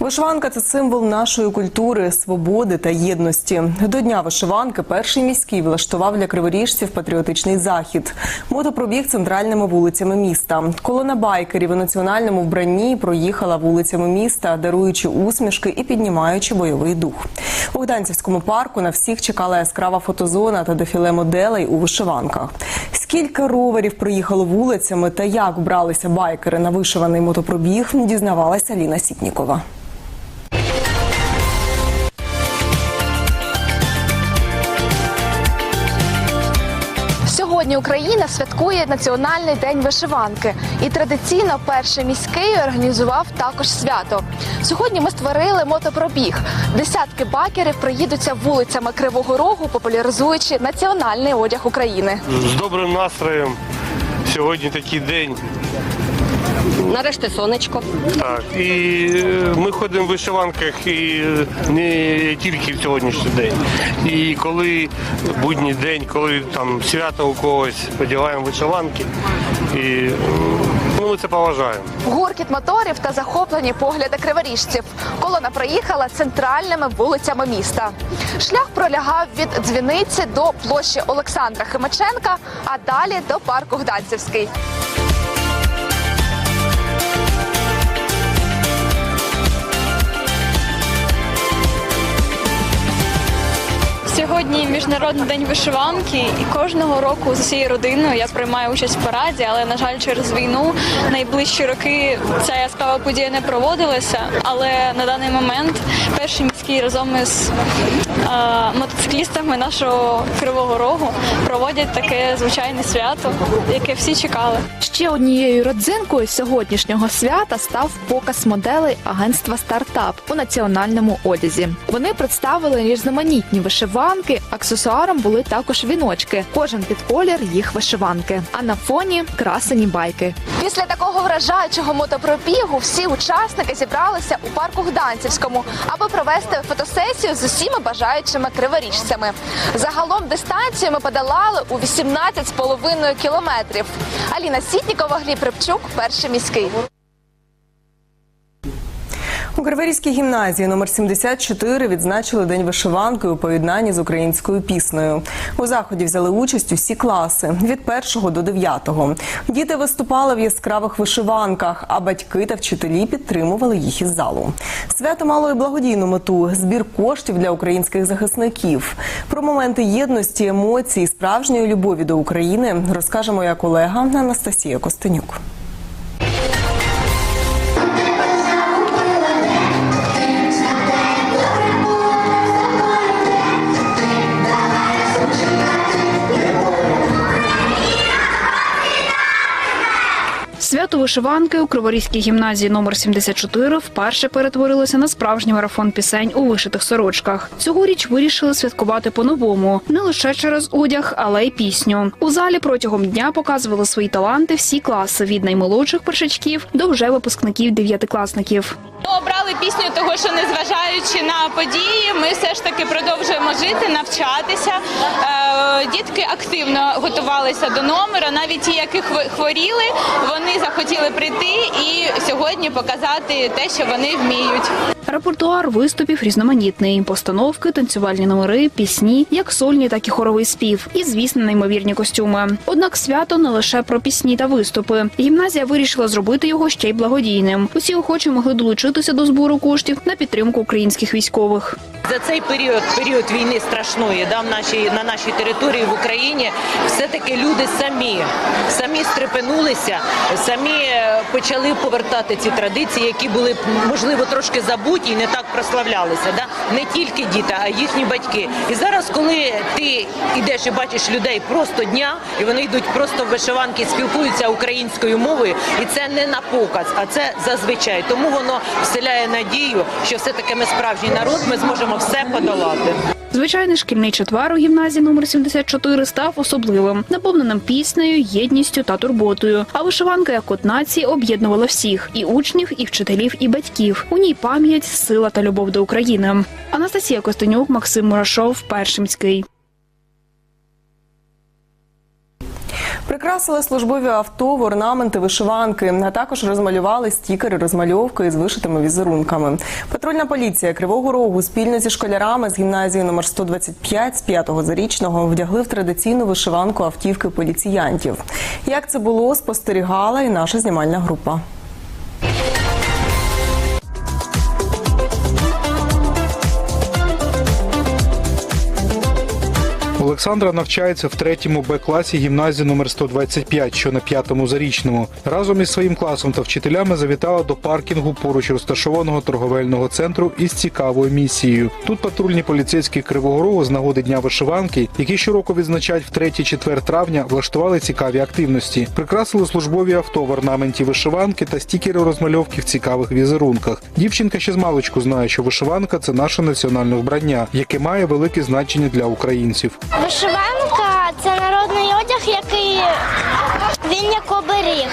Вишиванка це символ нашої культури, свободи та єдності. До дня вишиванки перший міський влаштував для криворіжців патріотичний захід. Мотопробіг центральними вулицями міста. Колона байкерів у національному вбранні проїхала вулицями міста, даруючи усмішки і піднімаючи бойовий дух. У Гданцівському парку на всіх чекала яскрава фотозона та дефіле моделей у вишиванках. Скільки роверів проїхало вулицями та як вбралися байкери на вишиваний мотопробіг, дізнавалася Ліна Сітнікова. Сьогодні Україна святкує Національний день вишиванки, і традиційно перший міський організував також свято. Сьогодні ми створили мотопробіг. Десятки бакерів проїдуться вулицями Кривого Рогу, популяризуючи національний одяг України. з добрим настроєм. Сьогодні такий день. Нарешті сонечко. Так, і е, ми ходимо в вишиванках і е, не тільки в сьогоднішній день. І коли будній день, коли там свято у когось, одягаємо вишиванки. І е, ну, ми це поважаємо. Гуркіт моторів та захоплені погляди криворіжців. Колона проїхала центральними вулицями міста. Шлях пролягав від дзвіниці до площі Олександра Химиченка, а далі до парку Гданцівський. Сьогодні міжнародний день вишиванки, і кожного року з усією родиною я приймаю участь в параді, але на жаль, через війну найближчі роки ця яскрава подія не проводилася. Але на даний момент перший міський разом із е, мотоциклістами нашого кривого рогу проводять таке звичайне свято, яке всі чекали. Ще однією родзинкою сьогоднішнього свята став показ моделей агентства Стартап у національному одязі. Вони представили різноманітні вишиванки. Аксесуаром були також віночки. Кожен під колір їх вишиванки. А на фоні красені байки. Після такого вражаючого мотопробігу всі учасники зібралися у парку Гданцівському, аби провести фотосесію з усіма бажаючими криворіжцями. Загалом дистанцію ми подолали у 18,5 кілометрів. Аліна Сітнікова, Гліб Рибчук, перший міський. У Криворізькій гімназії номер 74 відзначили День вишиванки у поєднанні з українською піснею. У заході взяли участь усі класи від 1 до 9. Діти виступали в яскравих вишиванках, а батьки та вчителі підтримували їх із залу. Свято мало і благодійну мету збір коштів для українських захисників. Про моменти єдності, емоції, справжньої любові до України розкаже моя колега Анастасія Костенюк. Свято вишиванки у Криворізькій гімназії номер 74 вперше перетворилося на справжній марафон пісень у вишитих сорочках. Цьогоріч вирішили святкувати по-новому не лише через одяг, але й пісню. У залі протягом дня показували свої таланти всі класи від наймолодших першачків до вже випускників дев'ятикласників. Обрали пісню, того що незважаючи на події, ми все ж таки продовжуємо жити, навчатися. Е, Дітки активно готувалися до номера. Навіть ті, які хво- хворіли, вони захотіли прийти і сьогодні показати те, що вони вміють. Репертуар виступів різноманітний: постановки, танцювальні номери, пісні, як сольні, так і хоровий спів, і звісно, неймовірні костюми. Однак свято не лише про пісні та виступи. Гімназія вирішила зробити його ще й благодійним. Усі охочі могли долучитися до збору коштів на підтримку українських військових. За цей період, період війни страшної, да, в нашій, на нашій території в Україні, все-таки люди самі, самі стрепенулися, самі е, почали повертати ці традиції, які були можливо трошки забуті і не так прославлялися. Да? Не тільки діти, а їхні батьки. І зараз, коли ти йдеш і бачиш людей просто дня, і вони йдуть просто в вишиванки, спілкуються українською мовою, і це не на показ, а це зазвичай. Тому воно вселяє надію, що все таки ми справжній народ, ми зможемо все подолати. Звичайний шкільний четвер у гімназії номер 74 став особливим, наповненим піснею, єдністю та турботою. А вишиванка як от нації об'єднувала всіх і учнів, і вчителів, і батьків. У ній пам'ять, сила та любов до України. Анастасія Костенюк, Максим Мурашов, Першимський. Прикрасили службові авто в орнаменти вишиванки, а також розмалювали стікери розмальовки з вишитими візерунками. Патрульна поліція Кривого Рогу спільно зі школярами з гімназії номер 125 з 5-го зарічного вдягли в традиційну вишиванку автівки поліціянтів. Як це було, спостерігала і наша знімальна група. Олександра навчається в третьому Б класі гімназії номер 125, що на п'ятому зарічному. Разом із своїм класом та вчителями завітала до паркінгу поруч розташованого торговельного центру із цікавою місією. Тут патрульні поліцейські Кривого Рогу з нагоди дня вишиванки, які щороку відзначають в 3-4 травня, влаштували цікаві активності. Прикрасили службові авто в орнаменті вишиванки та стікери розмальовки в цікавих візерунках. Дівчинка ще з маличку знає, що вишиванка це наше національне вбрання, яке має велике значення для українців. Вишиванка це народний одяг, який він як оберіг.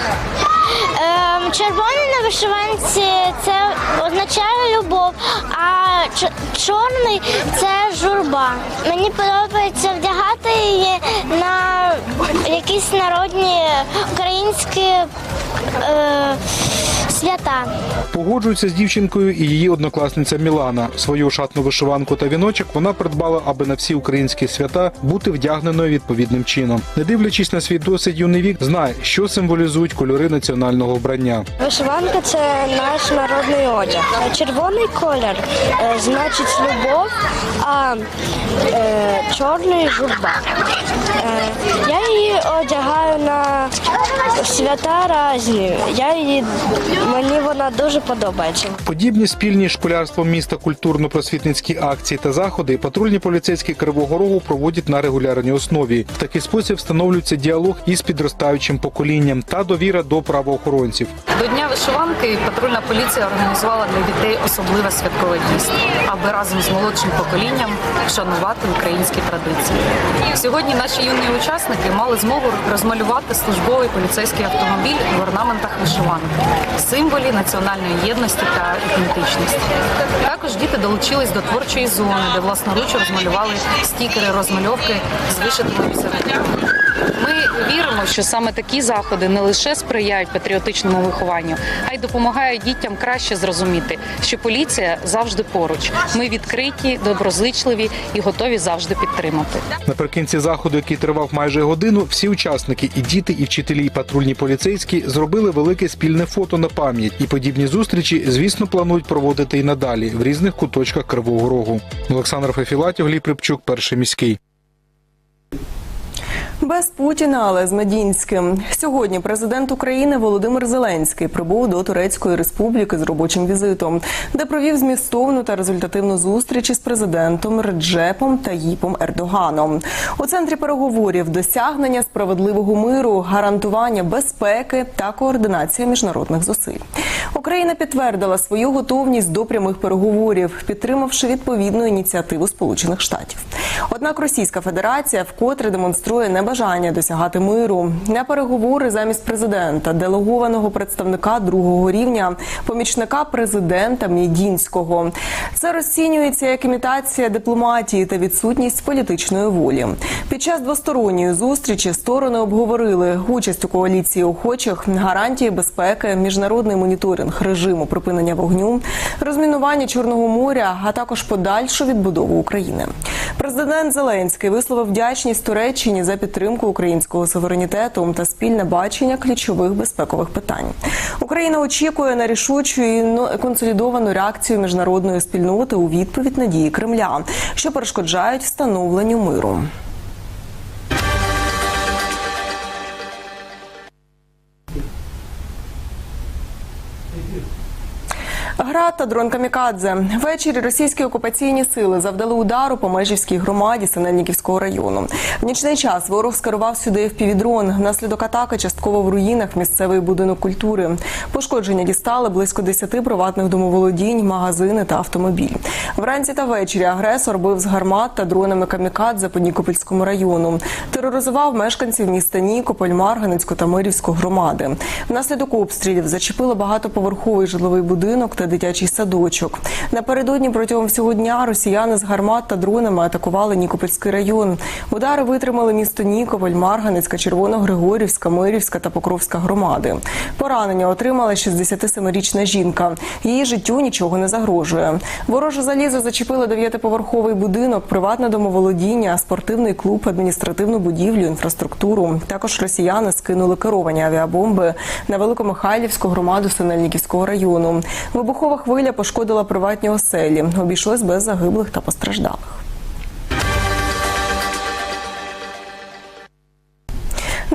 Ем, червоний на вишиванці це означає любов, а чорний це журба. Мені подобається вдягати її на якісь народні українські е, свята. Погоджується з дівчинкою і її однокласниця Мілана. Свою шатну вишиванку та віночок вона придбала, аби на всі українські свята бути вдягненою відповідним чином. Не дивлячись на свій досить юний вік, знає, що символізують кольори національного вбрання. Вишиванка це наш народний одяг. Червоний колір е, значить любов, а е, чорний журба. Е, я її одягаю на свята різні. Я її мені вона дуже подобається. Подібні спільні з школярством міста культурно-просвітницькі акції та заходи патрульні поліцейські Кривого Рогу проводять на регулярній основі. В такий спосіб встановлюється діалог із підростаючим поколінням та довіра до правоохоронців. До Дня вишиванки патрульна поліція організувала для дітей особливе святкове дійство, аби разом з молодшим поколінням вшанувати українські традиції. Сьогодні наші юні учасники мали змогу розмалювати службовий поліцейський автомобіль в орнаментах вишиванки, символі національної єдності та ідентичності. Також діти долучились до творчої зони, де власноруч розмалювали стікери розмальовки з вишитими візерунками. Ми віримо, що саме такі заходи не лише сприяють патріотичному вихованню, а й допомагають дітям краще зрозуміти, що поліція завжди поруч. Ми відкриті, доброзичливі і готові завжди підтримати. Наприкінці заходу, який тривав майже годину, всі учасники, і діти, і вчителі, і патрульні поліцейські зробили велике спільне фото на пам'ять. І подібні зустрічі, звісно, планують проводити і надалі в різних куточках Кривого Рогу. Олександр Фефілатів, Гліб перший міський. Без Путіна, але з Медінським. Сьогодні президент України Володимир Зеленський прибув до Турецької республіки з робочим візитом, де провів змістовну та результативну зустріч із президентом Реджепом Таїпом Ердоганом. У центрі переговорів досягнення справедливого миру, гарантування безпеки та координація міжнародних зусиль. Україна підтвердила свою готовність до прямих переговорів, підтримавши відповідну ініціативу Сполучених Штатів. Однак Російська Федерація вкотре демонструє небажання досягати миру. На переговори замість президента, делегованого представника другого рівня, помічника президента Мєдінського. Це розцінюється як імітація дипломатії та відсутність політичної волі. Під час двосторонньої зустрічі сторони обговорили участь у коаліції охочих, гарантії безпеки, міжнародний моніторинг режиму припинення вогню, розмінування Чорного моря, а також подальшу відбудову України. Президент Зеленський висловив вдячність Туреччині за підтримку українського суверенітету та спільне бачення ключових безпекових питань. Україна очікує на рішучу і ну, консолідовану реакцію міжнародної спільноти у відповідь на дії Кремля, що перешкоджають встановленню миру. Та дрон Камікадзе. Ввечері російські окупаційні сили завдали удару по Межівській громаді Синельниківського району. В нічний час ворог скерував сюди впівдрон. Внаслідок атаки частково в руїнах місцевий будинок культури. Пошкодження дістали близько 10 приватних домоволодінь, магазини та автомобіль. Вранці та ввечері агресор бив з гармат та дронами Камікадзе по Нікопольському району. Тероризував мешканців міста Нікополь, Марганецьку та Мирівську громади. Внаслідок обстрілів зачепило багатоповерховий житловий будинок та дитячий садочок. Напередодні протягом всього дня росіяни з гармат та дронами атакували Нікопольський район. Удари витримали місто Нікополь, Марганецька, Червоногригорівська, Мирівська та Покровська громади. Поранення отримала 67-річна жінка. Її життю нічого не загрожує. Вороже залізо зачепило дев'ятиповерховий будинок, приватне домоволодіння, спортивний клуб, адміністративну будівлю, інфраструктуру. Також росіяни скинули керовані авіабомби на Великомихайлівську громаду Синельниківського району. Вибухова хвиля пошкодила приватні оселі. Обійшлось без загиблих та постраждалих.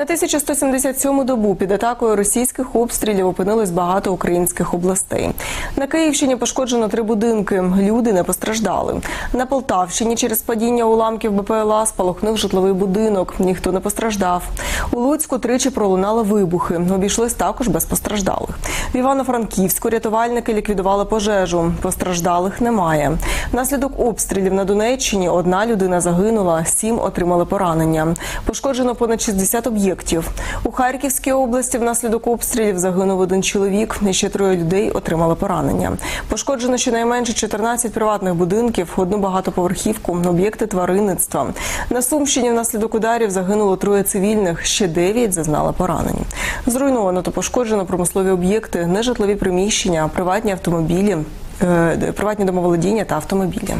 На 1177 добу під атакою російських обстрілів опинилось багато українських областей. На Київщині пошкоджено три будинки. Люди не постраждали. На Полтавщині через падіння уламків БПЛА спалахнув житловий будинок. Ніхто не постраждав. У Луцьку тричі пролунали вибухи. Обійшлось також без постраждалих. В Івано-Франківську рятувальники ліквідували пожежу. Постраждалих немає. Внаслідок обстрілів на Донеччині одна людина загинула, сім отримали поранення. Пошкоджено понад 60 об'єктів. У Харківській області внаслідок обстрілів загинув один чоловік. І ще троє людей отримали поранення. Пошкоджено щонайменше 14 приватних будинків, одну багатоповерхівку, об'єкти тваринництва. На Сумщині внаслідок ударів загинуло троє цивільних, ще дев'ять зазнали поранень. Зруйновано та пошкоджено промислові об'єкти, нежитлові приміщення, приватні автомобілі, е, приватні домоволодіння та автомобілі.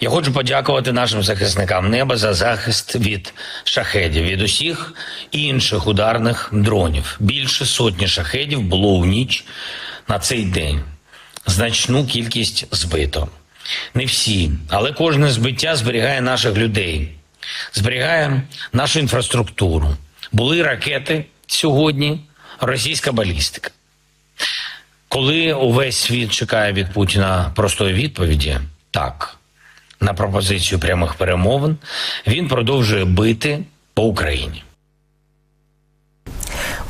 Я хочу подякувати нашим захисникам неба за захист від шахедів, від усіх інших ударних дронів. Більше сотні шахедів було у ніч на цей день. Значну кількість збито. Не всі, але кожне збиття зберігає наших людей, зберігає нашу інфраструктуру. Були ракети сьогодні, російська балістика. Коли увесь світ чекає від Путіна простої відповіді, так на пропозицію прямих перемовин, він продовжує бити по Україні.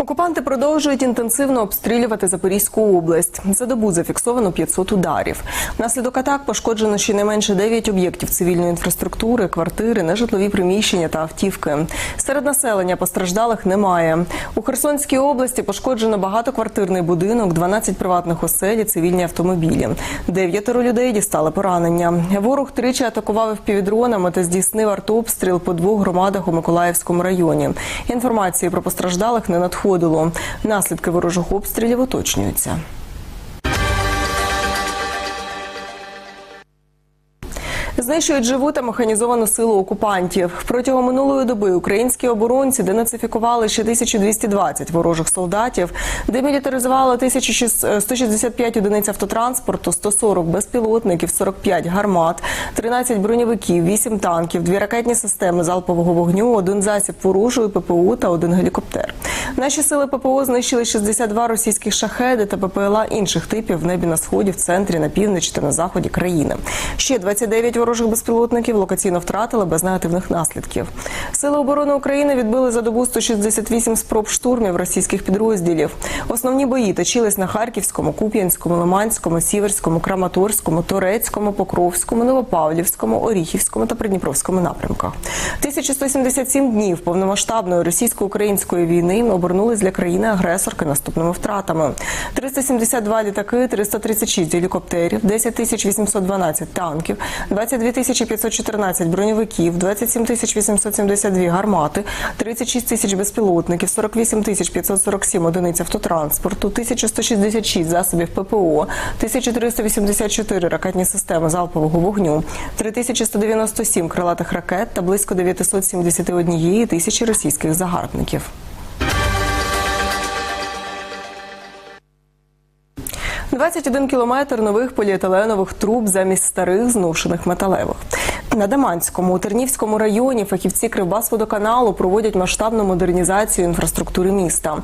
Окупанти продовжують інтенсивно обстрілювати Запорізьку область. За добу зафіксовано 500 ударів. Внаслідок атак пошкоджено щонайменше 9 об'єктів цивільної інфраструктури, квартири, нежитлові приміщення та автівки. Серед населення постраждалих немає. У Херсонській області пошкоджено багатоквартирний будинок, 12 приватних осель, і цивільні автомобілі. Дев'ятеро людей дістали поранення. Ворог тричі атакував впівдронами та здійснив артобстріл по двох громадах у Миколаївському районі. Інформації про постраждалих не надходило. Наслідки ворожих обстрілів уточнюються. Знищують живу та механізовану силу окупантів. Протягом минулої доби українські оборонці денацифікували ще 1220 ворожих солдатів, демілітаризували 1165 одиниць автотранспорту, 140 безпілотників, 45 гармат, 13 броньовиків, 8 танків, 2 ракетні системи залпового вогню, один засіб ворожої ППО та один гелікоптер. Наші сили ППО знищили 62 російських шахеди та ППЛА інших типів в небі на сході, в центрі, на півночі та на заході країни. Ще 29 ворожих безпілотників локаційно втратили без негативних наслідків. Сили оборони України відбили за добу 168 спроб штурмів російських підрозділів. Основні бої точились на Харківському, Куп'янському, Лиманському, Сіверському, Краматорському, Торецькому, Покровському, Новопавлівському, Оріхівському та Придніпровському напрямках. 1177 днів повномасштабної російсько-української війни обернулись для країни-агресорки наступними втратами: 372 літаки, 336 гелікоптерів, 10 812 танків, 22 514 броньовиків, 27 872 гармати, 36 тисяч безпілотників, 48 547 одиниць автотранспорту, 1166 засобів ППО, 1384 ракетні системи залпового вогню, 3197 крилатих ракет та близько 971 тисячі російських загарбників. – 21 кілометр нових поліетиленових труб замість старих зношених металевих. На Даманському у Тернівському районі фахівці Кривбасводоканалу проводять масштабну модернізацію інфраструктури міста.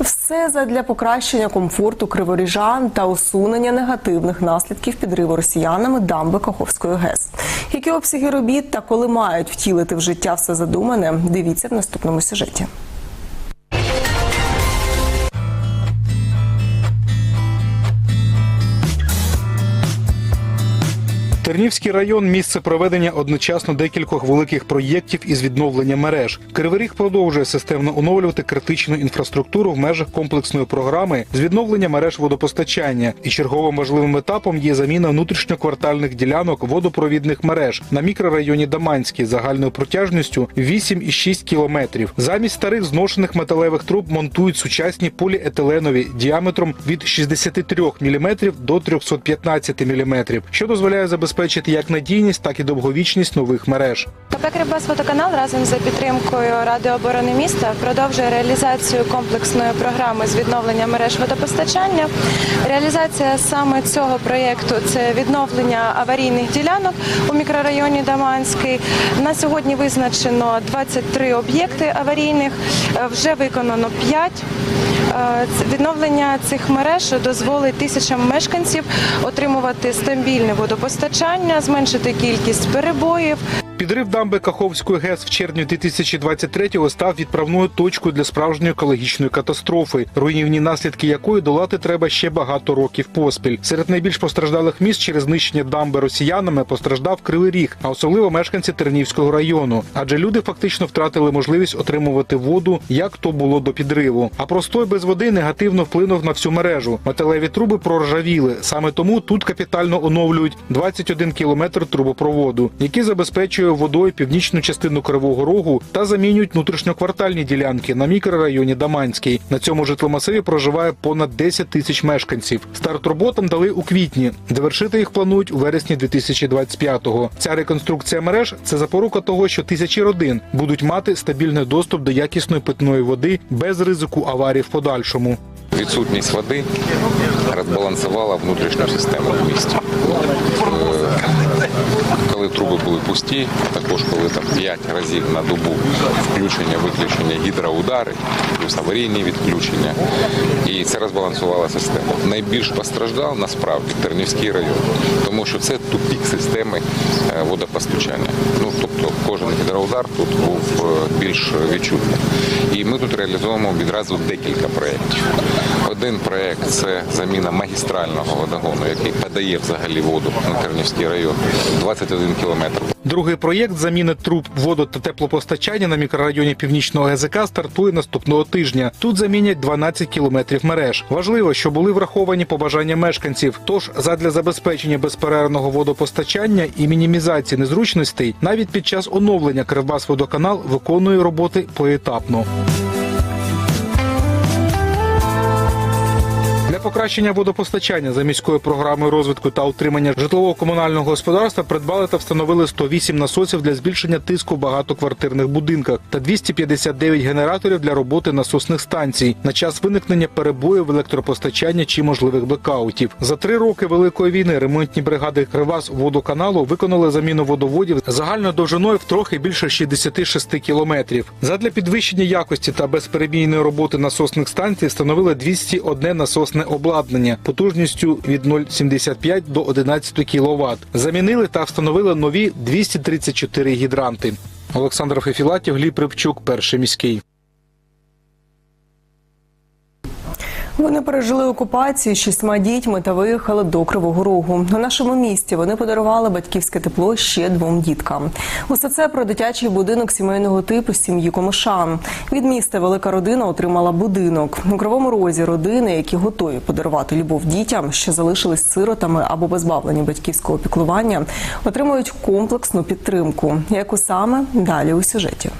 Все задля покращення комфорту криворіжан та усунення негативних наслідків підриву росіянами дамби Каховської ГЕС. Які обсяги робіт та коли мають втілити в життя все задумане, дивіться в наступному сюжеті. Тернівський район місце проведення одночасно декількох великих проєктів із відновлення мереж. Кривий Ріг продовжує системно оновлювати критичну інфраструктуру в межах комплексної програми з відновлення мереж водопостачання. І черговим важливим етапом є заміна внутрішньоквартальних ділянок водопровідних мереж на мікрорайоні Даманський загальною протяжністю 8,6 кілометрів. Замість старих зношених металевих труб монтують сучасні поліетиленові діаметром від 63 мм до 315 мм, що дозволяє забезпечити як надійність, так і довговічність нових мереж. КП «Кривбасводоканал» разом за підтримкою Ради оборони міста продовжує реалізацію комплексної програми з відновлення мереж водопостачання. Реалізація саме цього проєкту це відновлення аварійних ділянок у мікрорайоні Даманський. На сьогодні визначено 23 об'єкти аварійних, е, вже виконано 5. Е, Відновлення цих мереж дозволить тисячам мешканців отримувати стабільне водопостачання, зменшити кількість перебоїв, Підрив дамби Каховської ГЕС в червні 2023-го став відправною точкою для справжньої екологічної катастрофи, руйнівні наслідки якої долати треба ще багато років поспіль. Серед найбільш постраждалих міст через знищення дамби росіянами постраждав Кривий Ріг, а особливо мешканці Тернівського району. Адже люди фактично втратили можливість отримувати воду, як то було до підриву. А простой без води негативно вплинув на всю мережу. Металеві труби проржавіли. Саме тому тут капітально оновлюють 21 кілометр трубопроводу, який забезпечує водою північну частину Кривого Рогу та замінюють внутрішньоквартальні ділянки на мікрорайоні Даманський. На цьому житломасиві проживає понад 10 тисяч мешканців. Старт роботам дали у квітні. Довершити їх планують у вересні 2025-го. Ця реконструкція мереж це запорука того, що тисячі родин будуть мати стабільний доступ до якісної питної води без ризику аварій в подальшому. Відсутність води розбалансувала внутрішню систему в місті. Коли труби були пусті, також коли там 5 разів на добу включення, виключення гідроудари, плюс аварійні відключення, і це розбалансувала систему. Найбільш постраждав насправді Тернівський район, тому що це тупік системи е, водопостачання. Ну тобто кожен гідроудар тут був е, більш відчутний. І ми тут реалізуємо відразу декілька проєктів. Один проєкт це заміна магістрального водогону, який подає взагалі воду на Тернівський район 21 кілометр. Другий проєкт заміни труб воду та теплопостачання на мікрорайоні Північного ГЗК стартує наступного тижня. Тут замінять 12 кілометрів мереж. Важливо, що були враховані побажання мешканців. Тож, задля забезпечення безперервного водопостачання і мінімізації незручностей, навіть під час оновлення Кривбасводоканал виконує роботи поетапно. Покращення водопостачання за міською програмою розвитку та утримання житлового комунального господарства придбали та встановили 108 насосів для збільшення тиску в багатоквартирних будинках та 259 генераторів для роботи насосних станцій на час виникнення перебоїв в електропостачанні чи можливих блекаутів. За три роки великої війни ремонтні бригади Кривас водоканалу виконали заміну водоводів загальною довжиною в трохи більше 66 кілометрів. Задля підвищення якості та безперебійної роботи насосних станцій встановили 201 насосне обладнання потужністю від 0,75 до 11 кВт. Замінили та встановили нові 234 гідранти. Олександр Фефілатів, Гліб Рибчук, перший міський. Вони пережили окупацію з шістьма дітьми та виїхали до Кривого Рогу. У нашому місті вони подарували батьківське тепло ще двом діткам. Усе це про дитячий будинок сімейного типу сім'ї Комишан. Від міста велика родина отримала будинок у Кривому Розі. Родини, які готові подарувати любов дітям, що залишились сиротами або позбавлені батьківського піклування, отримують комплексну підтримку. Яку саме далі у сюжеті.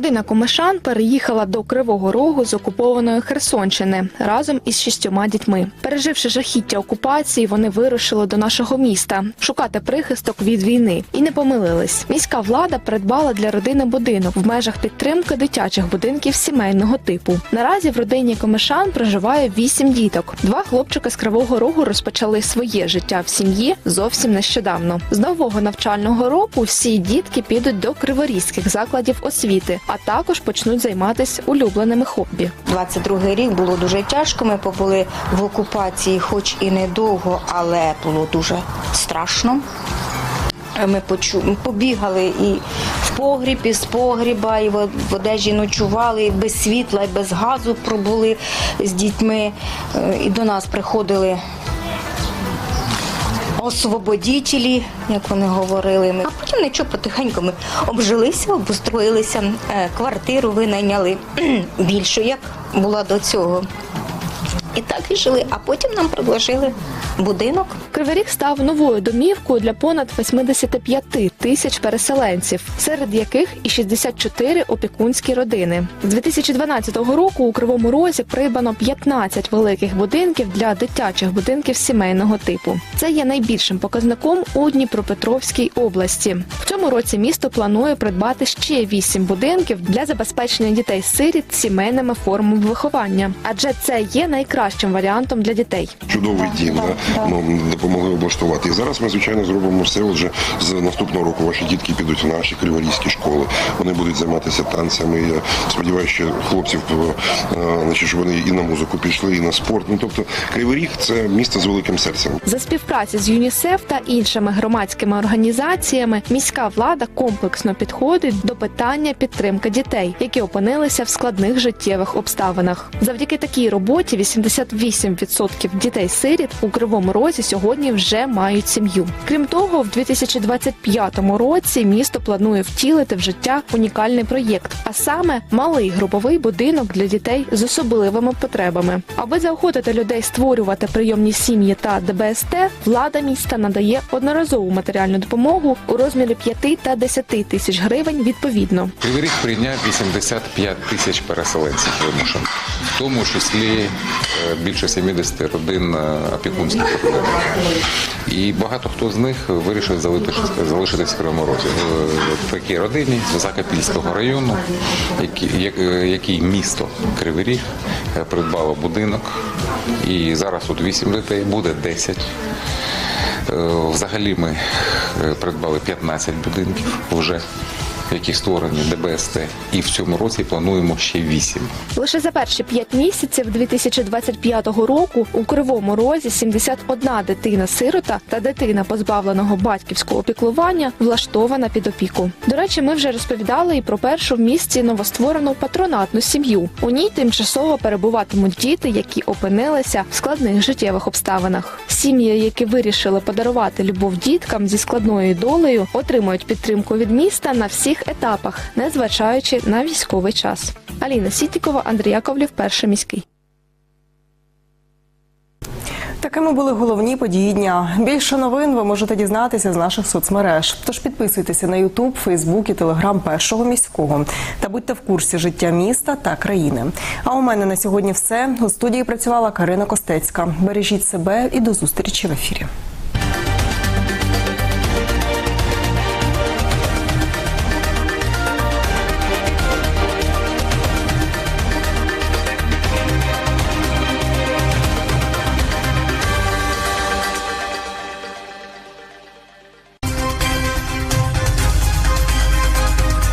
Родина Комишан переїхала до Кривого Рогу з окупованої Херсонщини разом із шістьома дітьми. Переживши жахіття окупації, вони вирушили до нашого міста шукати прихисток від війни і не помилились. Міська влада придбала для родини будинок в межах підтримки дитячих будинків сімейного типу. Наразі в родині Комишан проживає вісім діток. Два хлопчики з Кривого Рогу розпочали своє життя в сім'ї зовсім нещодавно. З нового навчального року всі дітки підуть до криворізьких закладів освіти, а також почнуть займатися улюбленими хобі. 22 рік було дуже тяжко. Ми побули в окупації, хоч і недовго, але було дуже страшно. Ми побігали і в погріб, і з погріба, і в одежі ночували, і без світла, і без газу пробули з дітьми. Е, І до нас приходили освободітелі, як вони говорили. Ми. А потім нічого потихеньку ми обжилися, обустроїлися, е, квартиру винайняли більшу, як була до цього. І так і жили, а потім нам предложили будинок. Кривий Ріг став новою домівкою для понад 85 тисяч переселенців, серед яких і 64 опікунські родини. З 2012 року у Кривому Розі придбано 15 великих будинків для дитячих будинків сімейного типу. Це є найбільшим показником у Дніпропетровській області. В цьому році місто планує придбати ще 8 будинків для забезпечення дітей-сиріт сімейними формами виховання, адже це є найкращим варіантом для дітей. чудовий дім. Да? Ну, допомогли облаштувати. І зараз ми, звичайно, зробимо все. Отже, з наступного року ваші дітки підуть в наші криворізькі школи. Вони будуть займатися танцями. Я сподіваюся, що хлопців, е, значить, що вони і на музику пішли, і на спорт. Ну тобто, Кривий Ріг – це місто з великим серцем. За співпраці з ЮНІСЕФ та іншими громадськими організаціями міська влада комплексно підходить до питання підтримки дітей, які опинилися в складних життєвих обставинах. Завдяки такій роботі 88% дітей-сиріт у кривому розі сьогодні вже мають сім'ю. Крім того, в 2025 році місто планує втілити в життя унікальний проєкт, а саме малий груповий будинок для дітей з особливими потребами. Аби заохотити людей створювати прийомні сім'ї та ДБСТ, влада міста надає одноразову матеріальну допомогу у розмірі 5 та 10 тисяч гривень відповідно. Кривий Ріг прийняв 85 тисяч переселенців вимушено, в тому числі більше 70 родин е, опікунських родин. І багато хто з них вирішив залишитися, в Кривому Розі. Е, В такій родині з Закапільського району, е, який місто Кривий Ріг придбало будинок. І зараз тут 8 дітей, буде 10. Е, Взагалі ми придбали 15 будинків вже, які створені ДБСТ. І в цьому році плануємо ще 8. Лише за перші п'ять місяців 2025 року у Кривому Розі 71 дитина-сирота та дитина позбавленого батьківського опіклування влаштована під опіку. До речі, ми вже розповідали і про першу в місті новостворену патронатну сім'ю. У ній тимчасово перебуватимуть діти, які опинилися в складних життєвих обставинах. Сім'ї, які вирішили подарувати любов діткам зі складною долею, отримують підтримку від міста на всіх етапах, незважаючи на військовий час. Аліна Сітікова, Андрій Яковлів, перший міський. Такими були головні події дня. Більше новин ви можете дізнатися з наших соцмереж. Тож підписуйтеся на Ютуб, Фейсбук і Телеграм першого міського та будьте в курсі життя міста та країни. А у мене на сьогодні все. У студії працювала Карина Костецька. Бережіть себе і до зустрічі в ефірі.